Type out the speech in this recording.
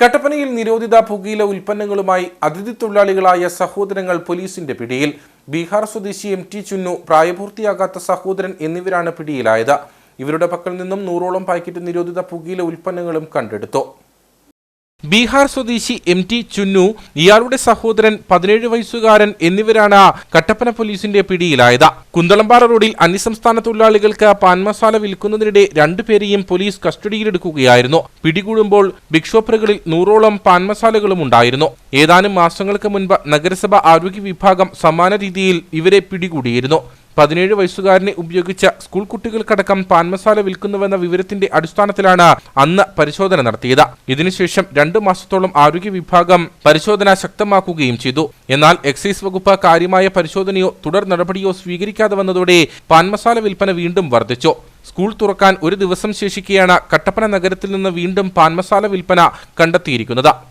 കട്ടപ്പനയിൽ നിരോധിത പുകയില ഉൽപ്പന്നങ്ങളുമായി അതിഥി തൊഴിലാളികളായ സഹോദരങ്ങൾ പോലീസിന്റെ പിടിയിൽ. ബീഹാർ സ്വദേശി എം ടി ചുന്നു പ്രായപൂർത്തിയാകാത്ത സഹോദരൻ എന്നിവരാണ് പിടിയിലായത്. ഇവരുടെ പക്കൽ നിന്നും നൂറോളം പാക്കറ്റ് നിരോധിത പുകയില ഉൽപ്പന്നങ്ങളും കണ്ടെടുത്തു. ബീഹാർ സ്വദേശി എം ടി ചുന്നു ഇയാളുടെ സഹോദരൻ പതിനേഴ് വയസ്സുകാരൻ എന്നിവരാണ് കട്ടപ്പന പോലീസിന്റെ പിടിയിലായത്. കുന്തളമ്പാറ റോഡിൽ അന്യസംസ്ഥാന തൊഴിലാളികൾക്ക് പാൻമസാല വിൽക്കുന്നതിനിടെ രണ്ടുപേരെയും പോലീസ് കസ്റ്റഡിയിലെടുക്കുകയായിരുന്നു. പിടികൂടുമ്പോൾ ബിഗ് ഷോപ്പറുകളിൽ നൂറോളം പാൻമസാലകളും ഉണ്ടായിരുന്നു. ഏതാനും മാസങ്ങൾക്ക് മുൻപ് നഗരസഭ ആരോഗ്യ വിഭാഗം സമാന രീതിയിൽ ഇവരെ പിടികൂടിയിരുന്നു. പതിനേഴ് വയസ്സുകാരനെ ഉപയോഗിച്ച സ്കൂൾ കുട്ടികൾക്കടക്കം പാൻ മസാല വിൽക്കുന്നുവെന്ന വിവരത്തിന്റെ അടിസ്ഥാനത്തിലാണ് അന്ന് പരിശോധന നടത്തിയത്. ഇതിനുശേഷം രണ്ടു മാസത്തോളം ആരോഗ്യ വിഭാഗം പരിശോധന ശക്തമാക്കുകയും ചെയ്തു. എന്നാൽ എക്സൈസ് വകുപ്പ് കാര്യമായ പരിശോധനയോ തുടർ നടപടിയോ സ്വീകരിക്കാതെ വന്നതോടെ പാൻ മസാല വിൽപ്പന വീണ്ടും വർദ്ധിച്ചു. സ്കൂൾ തുറക്കാൻ ഒരു ദിവസം ശേഷിക്കെയാണ് കട്ടപ്പന നഗരത്തിൽ നിന്ന് വീണ്ടും പാൻ മസാല വിൽപ്പന കണ്ടെത്തിയിരിക്കുന്നത്.